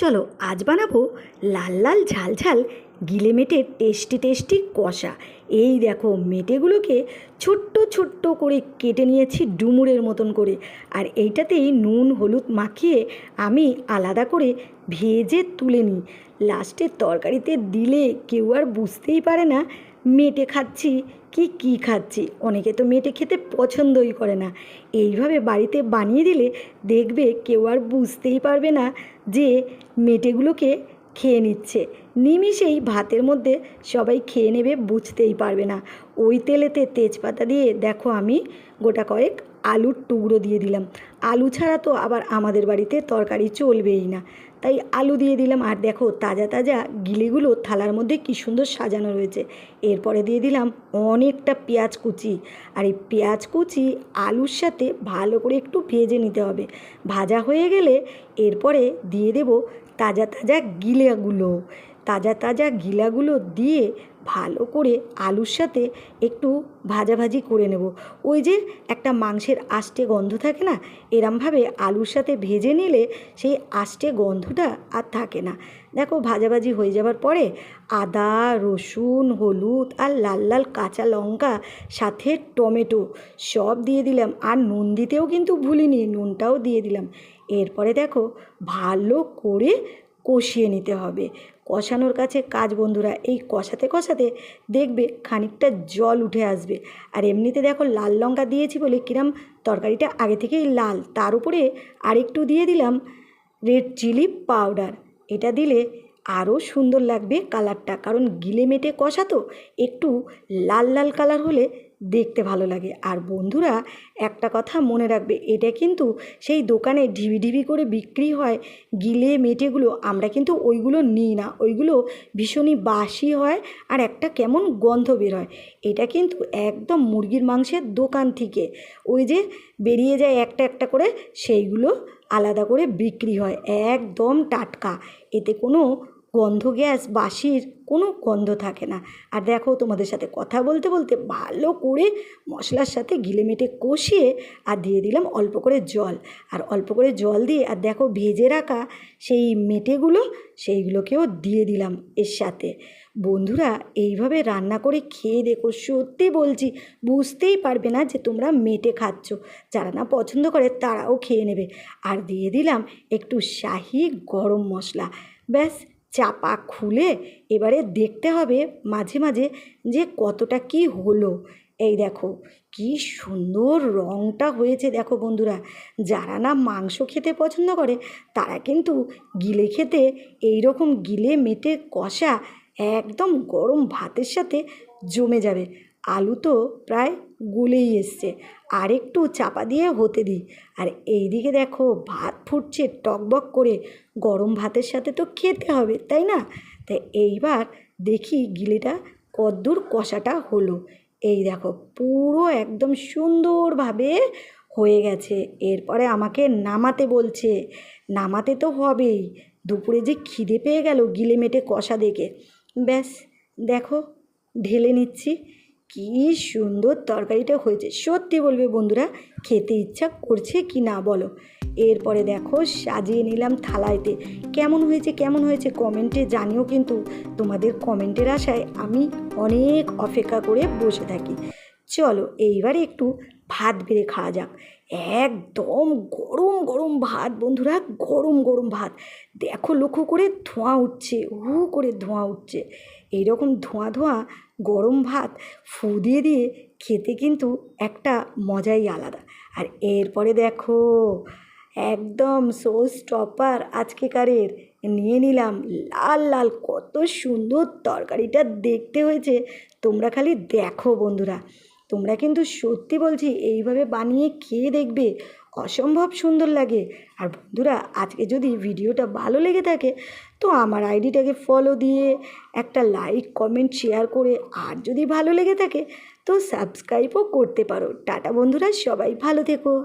চলো, আজ বানাবো লাল লাল ঝাল ঝাল গিলে মেটে টেস্টি টেস্টি কষা। এই দেখো, মেটেগুলোকে ছোট্ট ছোট্ট করে কেটে নিয়েছি ডুমুরের মতন করে। আর এইটাতেই নুন, হলুদ মাখিয়ে আমি আলাদা করে ভেজে তুলে নিই। লাস্টের তরকারিতে দিলে কেউ আর বুঝতেই পারে না মেটে খাচ্ছি, কি কি খাচ্ছি? অনেকে তো মেটে খেতে পছন্দই করে না। এইভাবে বাড়িতে বানিয়ে দিলে দেখবে কেউ আর বুঝতেই পারবে না যে মেটেগুলোকে খেয়ে নিচ্ছে। নিমিষেই ভাতের মধ্যে সবাই খেয়ে নেবে বুঝতেই পারবে না। ওই তেলেতে তেজপাতা দিয়ে দেখো আমি গোটা কয়েক আলুর টুকরো দিয়ে দিলাম। আলু ছাড়া তো আবার আমাদের বাড়িতে তরকারি চলবেই না। তাই আলু দিয়ে দিলাম। আর দেখো, তাজা তাজা গিলিগুলো থালার মধ্যে কী সুন্দর সাজানো রয়েছে। এরপরে দিয়ে দিলাম অনেকটা পেঁয়াজ কুচি। আর এই পেঁয়াজ কুচি আলুর সাথে ভালো করে একটু ভেজে নিতে হবে। ভাজা হয়ে গেলে এরপরে দিয়ে দেব তাজা তাজা গিলাগুলো। তাজা তাজা গিলাগুলো দিয়ে ভালো করে আলুর সাথে একটু ভাজাভাজি করে নেব। ওই যে একটা মাংসের আষ্টে গন্ধ থাকে না, এরমভাবে আলুর সাথে ভেজে নিলে সেই আষ্টে গন্ধটা আর থাকে না। দেখো, ভাজাভাজি হয়ে যাবার পরে আদা, রসুন, হলুদ আর লাল লাল কাঁচা লঙ্কা, সাথে টমেটো সব দিয়ে দিলাম। আর নুন দিতেও কিন্তু ভুলিনি, নুনটাও দিয়ে দিলাম। এরপরে দেখো, ভালো করে কষিয়ে নিতে হবে। কষানোর কাছে কাজ বন্ধুরা, এই কষাতে কষাতে দেখবে খানিকটা জল উঠে আসবে। আর এমনিতে দেখো লাল লঙ্কা দিয়েছি বলে কিরম তরকারিটা আগে থেকেই লাল, তার উপরে আরেকটু দিয়ে দিলাম রেড চিলি পাউডার। এটা দিলে আরও সুন্দর লাগবে কালারটা, কারণ গিলে মেটে কষা তো একটু লাল লাল কালার হলে দেখতে ভালো লাগে। আর বন্ধুরা, একটা কথা মনে রাখবে, এটা কিন্তু সেই দোকানে ঢিবি ঢিবি করে বিক্রি হয়, গিলে মেটেগুলো, আমরা কিন্তু ওইগুলো নিই না। ওইগুলো ভীষণই বাসি হয় আর একটা কেমন গন্ধ বের হয়। এটা কিন্তু একদম মুরগির মাংসের দোকান থেকে। ওই যে বেরিয়ে যায় একটা একটা করে, সেইগুলো আলাদা করে বিক্রি হয়। একদম টাটকা। এতে কোনো গন্ধ গ্যাস বাসির কোনো গন্ধ থাকে না। আর দেখো তোমাদের সাথে কথা বলতে বলতে ভালো করে মশলার সাথে গিলে মেটে কষিয়ে আর দিয়ে দিলাম অল্প করে জল। আর অল্প করে জল দিয়ে আর দেখো ভেজে রাখা সেই মেটেগুলো, সেইগুলোকেও দিয়ে দিলাম এর সাথে। বন্ধুরা, এইভাবে রান্না করে খেয়ে দেখো, সত্যি বলছি, বুঝতেই পারবে না যে তোমরা মেটে খাচ্ছ। যারা না পছন্দ করে তারাও খেয়ে নেবে। আর দিয়ে দিলাম একটু শাহি গরম মশলা। ব্যাস চাপা খুলে এবারে দেখতে হবে মাঝে মাঝে যে কতটা কি হলো। এই দেখো, কি সুন্দর রঙটা হয়েছে দেখো বন্ধুরা। যারা না মাংস খেতে পছন্দ করে, তারা কিন্তু গিলে খেতে এই রকম গিলে মেটে কষা একদম গরম ভাতের সাথে জমে যাবে। আলু তো প্রায় গুলেই এসছে। আর একটু চাপা দিয়ে হতে দিই। আর এইদিকে দেখো, ভাত ফুটছে টকবক করে। গরম ভাতের সাথে তো খেতে হবে, তাই না? তাই এইবার দেখি গিলেটা কদ্দূর কষাটা হলো। এই দেখো, পুরো একদম সুন্দরভাবে হয়ে গেছে। এরপরে আমাকে নামাতে বলছে। নামাতে তো হবেই। দুপুরে যে খিদে পেয়ে গেল গিলে মেটে কষা দেখে। ব্যাস, দেখো, ঢেলে নিচ্ছি। কী সুন্দর তরকারিটা হয়েছে। সত্যি বলবে বন্ধুরা, খেতে ইচ্ছা করছে কি না বলো? এরপরে দেখো, সাজিয়ে নিলাম থালাইতে। কেমন হয়েছে কেমন হয়েছে কমেন্টে জানিও কিন্তু। তোমাদের কমেন্টের আশায় আমি অনেক অপেক্ষা করে বসে থাকি। চলো, এইবারে একটু ভাত বেড়ে খাওয়া যাক। একদম গরম গরম ভাত বন্ধুরা, গরম গরম ভাত। দেখো লক্ষ্য করে ধোঁয়া উঠছে, হু করে ধোঁয়া উঠছে। এইরকম ধোঁয়া ধোঁয়া গরম ভাত ফু দিয়ে দিয়ে খেতে কিন্তু একটা মজাই আলাদা। আর এরপরে দেখো, একদম সো স্টপার আজকেকারের নিয়ে নিলাম লাল লাল, কত সুন্দর তরকারিটা দেখতে হয়েছে। তোমরা খালি দেখো বন্ধুরা, তোমরা কিন্তু সত্যি বলছি এইভাবে বানিয়ে খেয়ে দেখবে। অসম্ভব সুন্দর লাগে। আর বন্ধুরা, আজকে যদি ভিডিওটা ভালো লেগে থাকে, তো আমার আইডিটাকে ফলো দিয়ে একটা লাইক কমেন্ট শেয়ার করে আর যদি ভালো লেগে থাকে, তো সাবস্ক্রাইবও করতে পারো। টাটা বন্ধুরা, সবাই ভালো থেকো।